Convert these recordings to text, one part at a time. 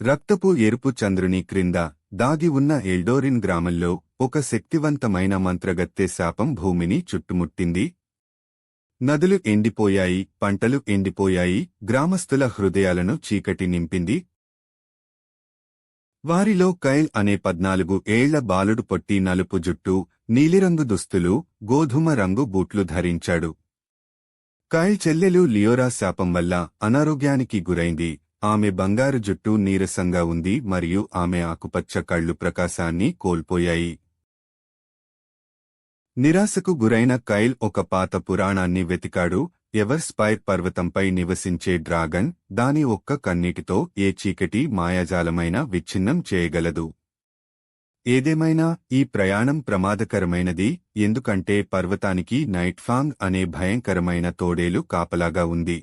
రక్తపు ఎరుపు చంద్రుని క్రింద దాగి ఉన్న ఎల్డోరిన్ గ్రామంలో ఒక శక్తివంతమైన మంత్రగత్తె శాపం భూమిని చుట్టుముట్టింది. నదులు ఎండిపోయాయి పంటలు ఎండిపోయాయి గ్రామస్తుల హృదయాలను చీకటి నింపింది. వారిలో కైల్ అనే పద్నాలుగు ఏళ్ళ బాలుడు పొట్టి నలుపు జుట్టు నీలిరంగు దుస్తులు గోధుమ రంగు బూట్లు ధరించాడు. కైల్ చెల్లెలు లియోరా శాపం వల్ల అనారోగ్యానికి గురైంది. ఆమె బంగారు జుట్టు నీరసంగా ఉంది మరియు ఆమె ఆకుపచ్చ కళ్ళు ప్రకాశాన్ని కోల్పోయాయి. నిరాశకు గురైన కైల్ ఒక పాత పురాణాన్ని వెతికాడు. ఎవర్ స్పైర్ పర్వతంపై నివసించే డ్రాగన్ దాని ఒక్క కన్నీటితో ఏ చీకటి మాయాజాలమైన విచ్ఛిన్నం చేయగలదు. ఏదేమైనా ఈ ప్రయాణం ప్రమాదకరమైనది ఎందుకంటే పర్వతానికి నైట్ఫాంగ్ అనే భయంకరమైన తోడేలు కాపలాగా ఉంది.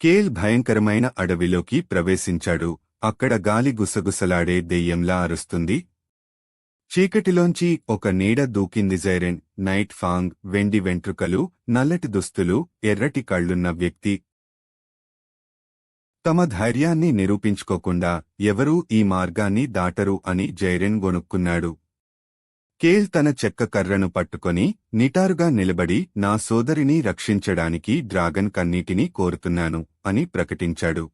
కేల్ భయంకరమైన అడవిలోకి ప్రవేశించాడు. అక్కడ గాలి గుసగుసలాడే దెయ్యంలా అరుస్తుంది. చీకటిలోంచి ఒక నీడ దూకింది జైరెన్. నైట్ ఫాంగ్ వెండి వెంట్రుకలు నల్లటి దుస్తులు ఎర్రటి కళ్ళున్న వ్యక్తి. తమ ధైర్యాన్ని నిరూపించుకోకుండా ఎవరూ ఈ మార్గాన్ని దాటరు అని జైరెన్ గొనుక్కున్నాడు. కేల్ తన చెక్క కర్రను పట్టుకొని నిటారుగా నిలబడి నా సోదరిని రక్షించడానికి డ్రాగన్ కన్నీటిని కోరుతున్నాను అని ప్రకటించాడు.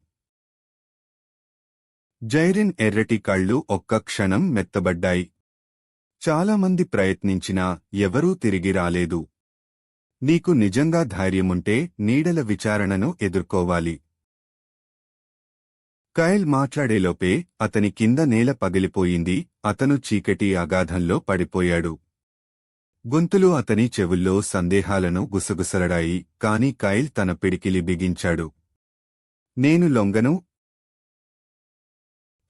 జైరిన్ ఎర్రటి కళ్ళు ఒక్క క్షణం మెత్తబడ్డాయి. చాలామంది ప్రయత్నించినా ఎవరూ తిరిగి రాలేదు. నీకు నిజంగా ధైర్యముంటే నీడల విచారణను ఎదుర్కోవాలి. కైల్ మాట్లాడేలోపే అతని కింద నేల పగిలిపోయింది అతను చీకటి అగాధంలో పడిపోయాడు. గొంతులు అతని చెవుల్లో సందేహాలను గుసగుసలడాయి కాని కైల్ తన పిడికిలి బిగించాడు. నేను లొంగను?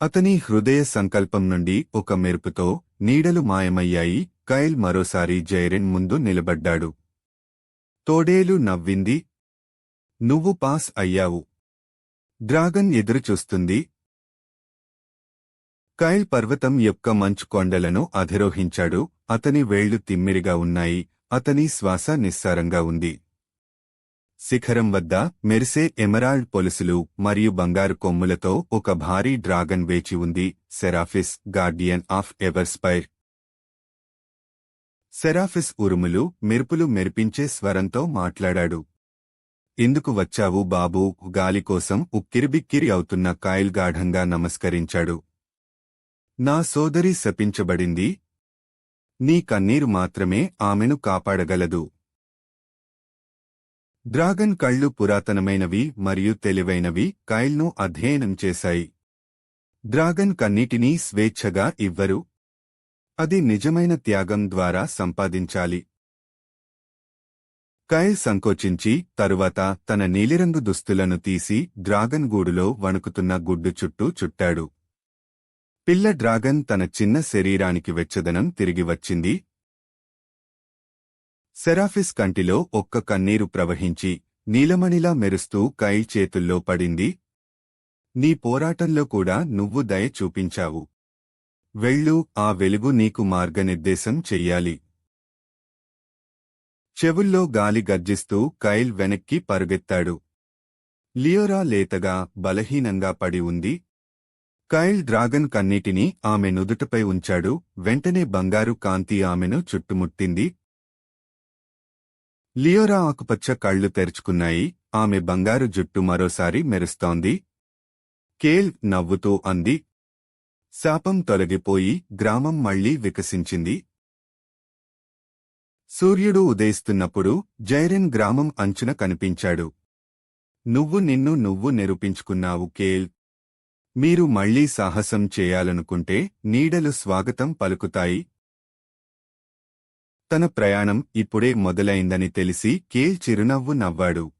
అతని హృదయ సంకల్పం నుండి ఒక మెరుపుతో నీడలు మాయమయ్యాయి కైల్ మరోసారి జైరెన్ ముందు నిలబడ్డాడు. తోడేలు నవ్వింది. నువ్వు పాస్ అయ్యావు. డ్రాగన్ ఎదురుచూస్తుంది. కైల్ పర్వతం యొక్క మంచు కొండలను అధిరోహించాడు. అతని వేళ్ళు తిమ్మిరిగా ఉన్నాయి. అతని శ్వాస నిస్సారంగా ఉంది. శిఖరం వద్ద మెరిసే ఎమరాల్డ్ పొలుసులు మరియు బంగారు కొమ్ములతో ఒక భారీ డ్రాగన్ వేచి ఉంది. సెరాఫిస్ గార్డియన్ ఆఫ్ ఎవర్స్పైర్. సెరాఫిస్ ఉరుములు మెరుపులు మెరిపించే స్వరంతో మాట్లాడాడు. ఎందుకు వచ్చావు బాబూ? గాలి కోసం ఉక్కిరిబిక్కిరి అవుతున్న కాయల్ గాఢంగా నమస్కరించాడు. నా సోదరి శపించబడింది. నీ కన్నీరు మాత్రమే ఆమెను కాపాడగలదు. డ్రాగన్ కళ్ళు పురాతనమైనవి మరియు తెలివైనవి కైల్ను అధ్యయనం చేశాయి. డ్రాగన్ కన్నిటినీ స్వేచ్ఛగా ఇవ్వరు. అది నిజమైన త్యాగం ద్వారా సంపాదించాలి. కైల్ సంకోచించి తరువాత తన నీలిరంగు దుస్తులను తీసి డ్రాగన్ గూడులో వణుకుతున్న గుడ్డు చుట్టూ చుట్టాడు. పిల్ల డ్రాగన్ తన చిన్న శరీరానికి వెచ్చదనం తిరిగి వచ్చింది. సెరాఫిస్ కంటిలో ఒక్క కన్నీరు ప్రవహించి నీలమణిలా మెరుస్తూ కై చేతుల్లో పడింది. నీ పోరాటంలో కూడా నువ్వు దయ చూపించావు. వెళ్ళు ఆ వెలుగు నీకు మార్గనిర్దేశం చెయ్యాలి. చెవుల్లో గాలి గర్జిస్తూ కైల్ వెనక్కి పరుగెత్తాడు. లియోరా లేతగా బలహీనంగా పడి ఉంది. కైల్ డ్రాగన్ కన్నీటిని ఆమె నుదుటపై ఉంచాడు. వెంటనే బంగారు కాంతి ఆమెను చుట్టుముట్టింది. లియోరా ఆకుపచ్చ కళ్ళు తెరుచుకున్నాయి. ఆమె బంగారు జుట్టు మరోసారి మెరుస్తోంది. కేల్ నవ్వుతూ అంది. శాపం తొలగిపోయి గ్రామం మళ్ళీ వికసించింది. సూర్యుడు ఉదయిస్తున్నప్పుడు జైరెన్ గ్రామం అంచున కనిపించాడు. నువ్వు నిన్ను నువ్వు నిరూపించుకున్నావు కేల్. మీరు మళ్ళీ సాహసం చేయాలనుకుంటే నీడలు స్వాగతం పలుకుతాయి. తన ప్రయాణం ఇప్పుడే మొదలైందని తెలిసి కేల్ చిరునవ్వు నవ్వాడు.